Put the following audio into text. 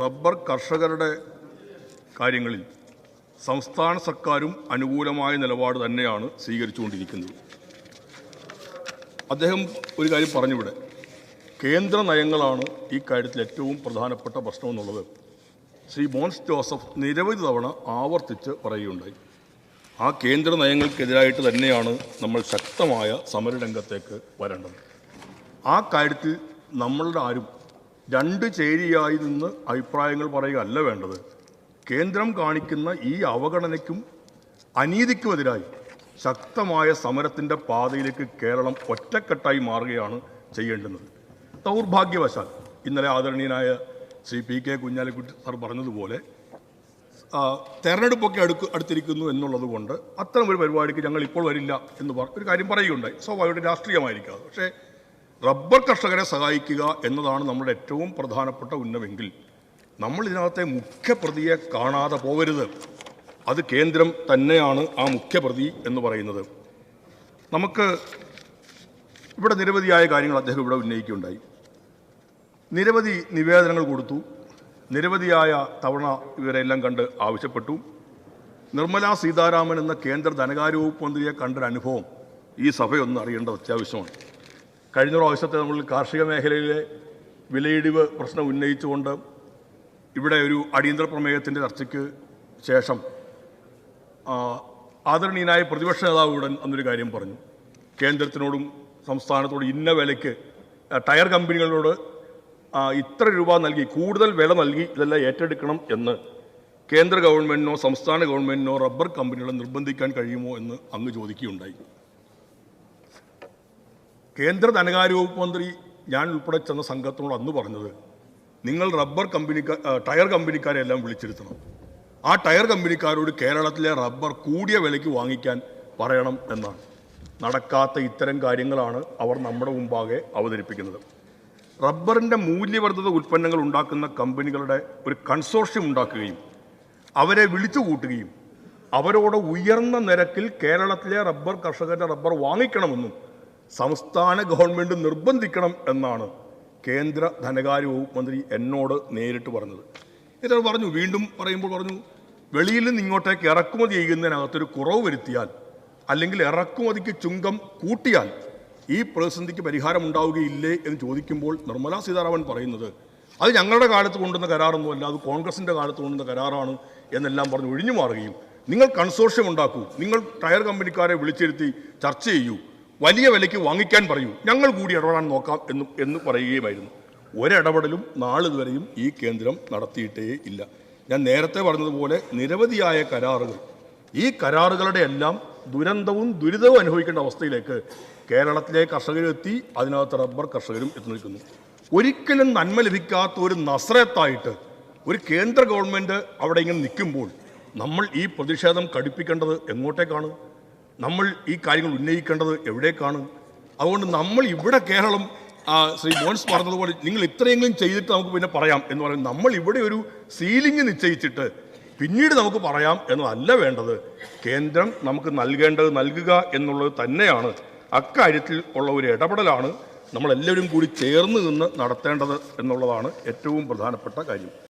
Rubber കർഷകരുടെ കാര്യങ്ങളിൽ സംസ്ഥാന സർക്കാരും അനുകൂലമായ നിലപാട് തന്നെയാണ് സ്വീകരിച്ചുകൊണ്ടിരിക്കുന്നത്. അദ്ദേഹം ഒരു കാര്യം പറഞ്ഞിവിടെ. കേന്ദ്ര നയങ്ങളാണ് ഈ കാര്യത്തിൽ ഏറ്റവും പ്രധാനപ്പെട്ട പ്രശ്നം എന്നുള്ളത്. ശ്രീ മോൻസ് ജോസഫ് നിരവധി തവണ ആവർത്തിച്ച് പറയുകയുണ്ടായി. ആ കേന്ദ്ര നയങ്ങൾക്കെതിരായിട്ട് തന്നെയാണ് നമ്മൾ ശക്തമായ സമരരംഗത്തേക്ക് വരേണ്ടത്. ആ കാര്യത്തിൽ നമ്മളുടെ ആരും രണ്ട് ചേരിയായി നിന്ന് അഭിപ്രായങ്ങൾ പറയുക അല്ല വേണ്ടത്. കേന്ദ്രം കാണിക്കുന്ന ഈ അവഗണനയ്ക്കും അനീതിക്കുമെതിരായി ശക്തമായ സമരത്തിന്റെ പാതയിലേക്ക് കേരളം ഒറ്റക്കെട്ടായി മാറുകയാണ് ചെയ്യേണ്ടുന്നത്. ദൗർഭാഗ്യവശാൽ ഇന്നലെ ആദരണീയനായ Shri P K Kunhalikutty sir പറഞ്ഞതുപോലെ തെരഞ്ഞെടുപ്പൊക്കെ അടുക്ക് അടുത്തിരിക്കുന്നു എന്നുള്ളത് കൊണ്ട് അത്തരം ഒരു പരിപാടിക്ക് ഞങ്ങൾ ഇപ്പോൾ വരില്ല എന്ന് പറ ഒരു കാര്യം പറയുകയുണ്ടായി. സ്വാഭാവികമായിട്ട് രാഷ്ട്രീയമായിരിക്കാം പക്ഷേ റബ്ബർ കർഷകരെ സഹായിക്കുക എന്നതാണ് നമ്മുടെ ഏറ്റവും പ്രധാനപ്പെട്ട ഉന്നമെങ്കിൽ നമ്മൾ ഇതിനകത്തെ മുഖ്യപ്രതിയെ കാണാതെ പോകരുത് അത് കേന്ദ്രം തന്നെയാണ് ആ മുഖ്യപ്രതി എന്ന് പറയുന്നത്. നമുക്ക് ഇവിടെ നിരവധിയായ കാര്യങ്ങൾ അദ്ദേഹം ഇവിടെ ഉന്നയിക്കുകയുണ്ടായി. നിരവധി നിവേദനങ്ങൾ കൊടുത്തു. നിരവധിയായ തവണ ഇവരെല്ലാം കണ്ട് ആവശ്യപ്പെട്ടു. നിർമ്മലാ സീതാരാമൻ എന്ന കേന്ദ്ര ധനകാര്യ വകുപ്പ് മന്ത്രിയെ കണ്ടൊരനുഭവം ഈ സഭയൊന്ന് അറിയേണ്ടത് അത്യാവശ്യമാണ്. കഴിഞ്ഞ പ്രാവശ്യത്തെ നമ്മൾ കാർഷിക മേഖലയിലെ വിലയിടിവ് പ്രശ്നം ഉന്നയിച്ചുകൊണ്ട് ഇവിടെ ഒരു അടിയന്തര പ്രമേയത്തിന്റെ ചർച്ചയ്ക്ക് ശേഷം ആദരണീയനായ പ്രതിപക്ഷ നേതാവ് ഉടൻ അന്നൊരു കാര്യം പറഞ്ഞു. കേന്ദ്രത്തിനോടും സംസ്ഥാനത്തോടും ഇന്ന വിലയ്ക്ക് ടയർ കമ്പനികളോട് ഇത്ര രൂപ നൽകി കൂടുതൽ വില നൽകി ഇതെല്ലാം ഏറ്റെടുക്കണം എന്ന് കേന്ദ്ര ഗവൺമെന്റിനോ സംസ്ഥാന ഗവൺമെന്റിനോ റബ്ബർ കമ്പനികളെ നിർബന്ധിക്കാൻ കഴിയുമോ എന്ന് അങ്ങ് ചോദിക്കുകയുണ്ടായി. കേന്ദ്ര ധനകാര്യ വകുപ്പ് മന്ത്രി ഞാൻ ഉൾപ്പെടെ ചെന്ന സംഘത്തിനോട് അന്ന് പറഞ്ഞത് നിങ്ങൾ റബ്ബർ കമ്പനിക്കാർ ടയർ കമ്പനിക്കാരെ എല്ലാം വിളിച്ചിരുത്തണം. ആ ടയർ കമ്പനിക്കാരോട് കേരളത്തിലെ റബ്ബർ കൂടിയ വിലയ്ക്ക് വാങ്ങിക്കാൻ പറയണം എന്നാണ്. നടക്കാത്ത ഇത്തരം കാര്യങ്ങളാണ് അവർ നമ്മുടെ മുമ്പാകെ അവതരിപ്പിക്കുന്നത്. റബ്ബറിന്റെ മൂല്യവർദ്ധിത ഉൽപ്പന്നങ്ങൾ ഉണ്ടാക്കുന്ന കമ്പനികളുടെ ഒരു കൺസോർഷ്യം ഉണ്ടാക്കുകയും അവരെ വിളിച്ചു കൂട്ടുകയും അവരോട് ഉയർന്ന നിരക്കിൽ കേരളത്തിലെ റബ്ബർ കർഷകരുടെ റബ്ബർ വാങ്ങിക്കണമെന്നും സംസ്ഥാന ഗവൺമെന്റ് നിർബന്ധിക്കണം എന്നാണ് കേന്ദ്ര ധനകാര്യ വകുപ്പ് മന്ത്രി എന്നോട് നേരിട്ട് പറഞ്ഞത്. എന്നിട്ട് പറഞ്ഞു വീണ്ടും പറയുമ്പോൾ പറഞ്ഞു വെളിയിൽ നിന്ന് ഇങ്ങോട്ടേക്ക് ഇറക്കുമതി ചെയ്യുന്നതിനകത്തൊരു കുറവ് വരുത്തിയാൽ അല്ലെങ്കിൽ ഇറക്കുമതിക്ക് ചുങ്കം കൂട്ടിയാൽ ഈ പ്രതിസന്ധിക്ക് പരിഹാരം ഉണ്ടാവുകയില്ലേ എന്ന് ചോദിക്കുമ്പോൾ നിർമ്മലാ സീതാരാമൻ പറയുന്നത് അത് ഞങ്ങളുടെ കാലത്ത് കൊണ്ടുവന്ന കരാറൊന്നുമല്ല അത് കോൺഗ്രസിന്റെ കാലത്ത് കൊണ്ടുവന്ന കരാറാണ് എന്നെല്ലാം പറഞ്ഞ് ഒഴിഞ്ഞു മാറുകയും. നിങ്ങൾ കൺസോർഷ്യം ഉണ്ടാക്കൂ നിങ്ങൾ ടയർ കമ്പനിക്കാരെ വിളിച്ചിരുത്തി ചർച്ച ചെയ്യൂ. വലിയ വിലയ്ക്ക് വാങ്ങിക്കാൻ പറയൂ. ഞങ്ങൾ കൂടി ഇടപെടാൻ നോക്കാം എന്ന് എന്ന് പറയുകയുമായിരുന്നു. ഒരിടപെടലും നാളിതുവരെയും ഈ കേന്ദ്രം നടത്തിയിട്ടേ ഇല്ല. ഞാൻ നേരത്തെ പറഞ്ഞതുപോലെ നിരവധിയായ കരാറുകൾ. ഈ കരാറുകളുടെ എല്ലാം ദുരന്തവും ദുരിതവും അനുഭവിക്കേണ്ട അവസ്ഥയിലേക്ക് കേരളത്തിലെ കർഷകരെത്തി അതിനകത്ത് റബ്ബർ കർഷകരും എത്തി നിൽക്കുന്നു. ഒരിക്കലും നന്മ ലഭിക്കാത്ത ഒരു നസ്രത്തായിട്ട് ഒരു കേന്ദ്ര ഗവൺമെന്റ് അവിടെ ഇങ്ങനെ നിൽക്കുമ്പോൾ നമ്മൾ ഈ പ്രതിഷേധം കടുപ്പിക്കേണ്ടത് എങ്ങോട്ടേക്കാണ്? നമ്മൾ ഈ കാര്യങ്ങൾ ഉന്നയിക്കേണ്ടത് എവിടേക്കാണ്? അതുകൊണ്ട് നമ്മൾ ഇവിടെ കേരളം ശ്രീ മോൻസ് പറഞ്ഞതുപോലെ നിങ്ങൾ ഇത്രയെങ്കിലും ചെയ്തിട്ട് നമുക്ക് പിന്നെ പറയാം എന്ന് പറയുന്നത് നമ്മൾ ഇവിടെ ഒരു സീലിംഗ് നിശ്ചയിച്ചിട്ട് പിന്നീട് നമുക്ക് പറയാം എന്നതല്ല വേണ്ടത്. കേന്ദ്രം നമുക്ക് നൽകേണ്ടത് നൽകുക എന്നുള്ളത് തന്നെയാണ്. അക്കാര്യത്തിൽ ഉള്ള ഒരു ഇടപെടലാണ് നമ്മളെല്ലാവരും കൂടി ചേർന്ന് നിന്ന് നടത്തേണ്ടത് എന്നുള്ളതാണ് ഏറ്റവും പ്രധാനപ്പെട്ട കാര്യം.